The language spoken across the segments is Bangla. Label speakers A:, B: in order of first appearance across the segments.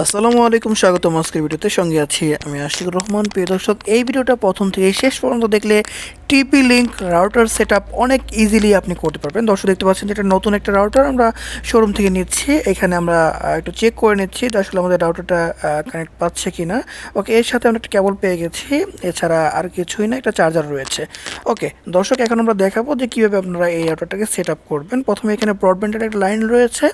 A: আসসালামু আলাইকুম, স্বাগতম আজকের ভিডিওতে। সঙ্গে আছি আমি আশিকুর রহমান। প্রিয় দর্শক, এই ভিডিওটা প্রথম থেকে শেষ পর্যন্ত দেখলে টিপি লিঙ্ক রাউটার সেট অনেক ইজিলি আপনি করতে পারবেন। দর্শক, দেখতে পাচ্ছেন যে এটা নতুন একটা রাউটার আমরা শোরুম থেকে নিচ্ছি। এখানে আমরা একটু চেক করে নিচ্ছি আসলে আমাদের রাউটারটা কানেক্ট পাচ্ছে কি না ওকে এর সাথে আমরা একটা কেবল পেয়ে গেছি। এছাড়া আর কিছুই না, একটা চার্জার রয়েছে। ওকে দর্শক, এখন আমরা দেখাবো যে কীভাবে আপনারা এই রাউটারটাকে সেট করবেন। প্রথমে এখানে ব্রডব্যান্ডের একটা লাইন রয়েছে।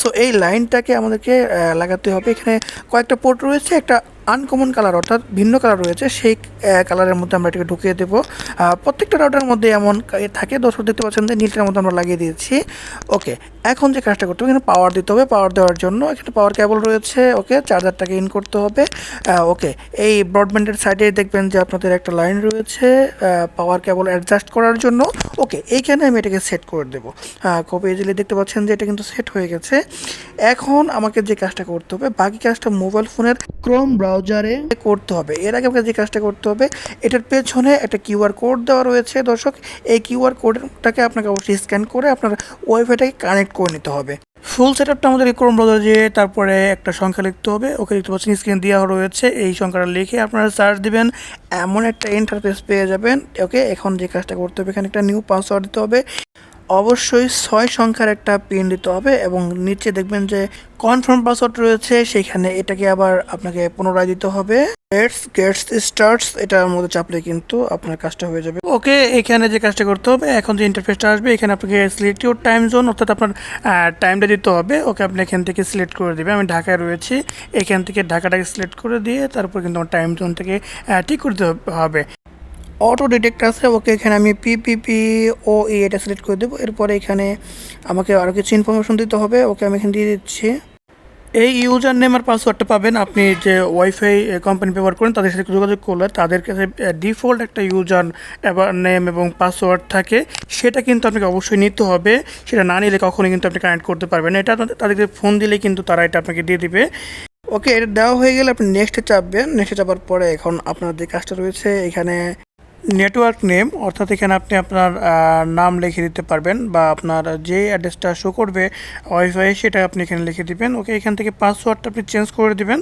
A: সো এই লাইনটাকে আমাদেরকে লাগাতে হবে। এখানে কয়েকটা পোর্ট রয়েছে। একটা আনকমন কালার অর্থাৎ ভিন্ন কালার রয়েছে, সেই কালারের মধ্যে আমরা এটাকে ঢুকিয়ে দেবো। প্রত্যেকটা রাউটার মধ্যে এমন থাকে, দর্শক দেখতে পাচ্ছেন যে নীলটার মধ্যে আমরা লাগিয়ে দিয়েছি। ওকে এখন যে কাজটা করতে হবে, এখানে পাওয়ার দিতে হবে পাওয়ার দেওয়ার জন্য এখানে পাওয়ার কেবল রয়েছে ওকে চার্জারটাকে ইন করতে হবে। ওকে এই ব্রডব্যান্ডের সাইডে দেখবেন যে আপনাদের একটা লাইন রয়েছে পাওয়ার কেবল অ্যাডজাস্ট করার জন্য। ওকে এইখানে আমি এটাকে সেট করে দেবো। খুব ইজিলি দেখতে পাচ্ছেন যে এটা কিন্তু সেট হয়ে গেছে। এখন আমাকে যে কাজটা করতে হবে, বাকি কাজটা মোবাইল ফোনের ক্রোম ব্রাউজারে করতে হবে। এর আগে আমাকে যে কাজটা করতে হবে, এটার পেছনে একটা কিউআর কোড দেওয়া রয়েছে। দর্শক, এই কিউআর কোডটাকে আপনাকে অবশ্যই স্ক্যান করে আপনার ওয়াইফাইটাকে কানেক্ট করে নিতে হবে। ফুল সেট আপটা আমাদের ক্রোম ব্রাউজার দিয়ে তারপরে একটা সংখ্যা লিখতে হবে। ওকে দেখতে পাচ্ছেন স্ক্রিন দেওয়া রয়েছে। এই সংখ্যাটা লিখে আপনারা সার্চ দিবেন। এমন একটা ইন্টারফেস পেয়ে যাবেন। ওকে, এখন যে কাজটা করতে হবে, এখানে একটা নিউ পাসওয়ার্ড দিতে হবে। অবশ্যই ছয় সংখ্যার একটা পিন দিতে হবে এবং নিচে দেখবেন যে কনফার্ম পাসওয়ার্ড রয়েছে, সেখানে এটাকে আবার আপনাকে পুনরায় দিতে হবে। গেটস গেটস স্টার্টস এটার মধ্যে চাপলে কিন্তু আপনার কাজটা হয়ে যাবে। ওকে এখানে যে কাজটা করতে হবে, এখন যে ইন্টারফেসটা আসবে, এখানে আপনাকে সিলেক্ট ইউর টাইম জোন অর্থাৎ আপনার টাইমটা দিতে হবে। ওকে আপনি এখান থেকে সিলেক্ট করে দেবে আমি ঢাকায় রয়েছি। এখান থেকে ঢাকাটাকে সিলেক্ট করে দিয়ে তারপর কিন্তু আমার টাইম জোনটাকে ঠিক করতে হবে। অটো ডিটেক্ট আছে, ওকে এখানে আমি পিপিপি ও ই এটা সিলেক্ট করে দেবো। এরপরে এখানে আমাকে আরও কিছু ইনফরমেশন দিতে হবে, ওকে আমি এখানে দিয়ে দিচ্ছি। এই ইউজার নেম আর পাসওয়ার্ডটা পাবেন আপনি যে ওয়াইফাই কোম্পানি ব্যবহার করেন, তাদের সাথে যোগাযোগ করলে তাদের কাছে ডিফল্ট একটা ইউজার নেম এবং পাসওয়ার্ড থাকে, সেটা কিন্তু আপনাকে অবশ্যই নিতে হবে। সেটা না নিলে কখনোই কিন্তু আপনি কানেক্ট করতে পারবেন এটা তাদেরকে ফোন দিলে কিন্তু তারা এটা আপনাকে দিয়ে দিবে। ওকে, এটা দেওয়া হয়ে গেলে আপনি নেক্সটে চাপবেন। নেক্সটে চাপার পরে এখন আপনার যে কাজটা রয়েছে, এখানে নেটওয়ার্ক নেম অর্থাৎ এখানে আপনি আপনার নাম লিখে দিতে পারবেন বা আপনার যে অ্যাড্রেসটা শো করবে ওয়াইফাই সেটা আপনি এখানে লিখে দিবেন। ওকে এখান থেকে পাসওয়ার্ডটা আপনি চেঞ্জ করে দিবেন।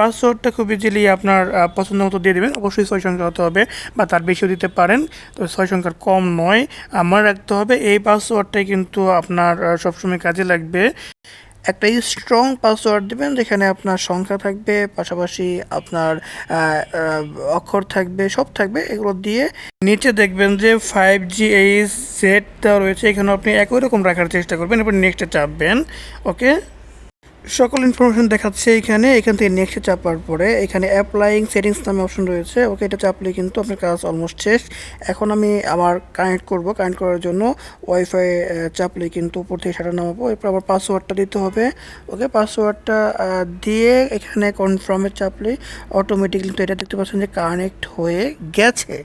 A: পাসওয়ার্ডটা খুব ইজিলি আপনার পছন্দ মতো দিয়ে দিবেন। অবশ্যই ছয় সংখ্যা হতে হবে বা তার বেশিও দিতে পারেন। তো ছয় সংখ্যার কম নয়। আমার রাখতে হবে, এই পাসওয়ার্ডটাই কিন্তু আপনার সবসময় কাজে লাগবে। একটা স্ট্রং পাসওয়ার্ড দেবেন, যেখানে আপনার সংখ্যা থাকবে, পাশাপাশি আপনার অক্ষর থাকবে, সব থাকবে। এগুলো দিয়ে নিচে দেখবেন যে ফাইভ জি এইচ সেট দেওয়া রয়েছে। এখানে আপনি একই রকম রাখার চেষ্টা করবেন। এরপর নেক্সটে চাপবেন। ওকে সকল ইনফরমেশন দেখাচ্ছে এখানে এখান থেকে নেক্সটে চাপার পরে এখানে অ্যাপ্লাইং সেটিংস নামে অপশন রয়েছে। ওকে, এটা চাপলে কিন্তু আপনার কাজ অলমোস্ট শেষ। এখন আমি আবার কানেক্ট করব। কানেক্ট করার জন্য ওয়াইফাই চাপলে কিন্তু উপর থেকে সেটা নামাবো। এরপর আবার পাসওয়ার্ডটা দিতে হবে। ওকে পাসওয়ার্ডটা দিয়ে এখানে কনফার্মে চাপলে অটোমেটিকলি তো এটা দেখতে পাচ্ছেন যে কানেক্ট হয়ে গেছে।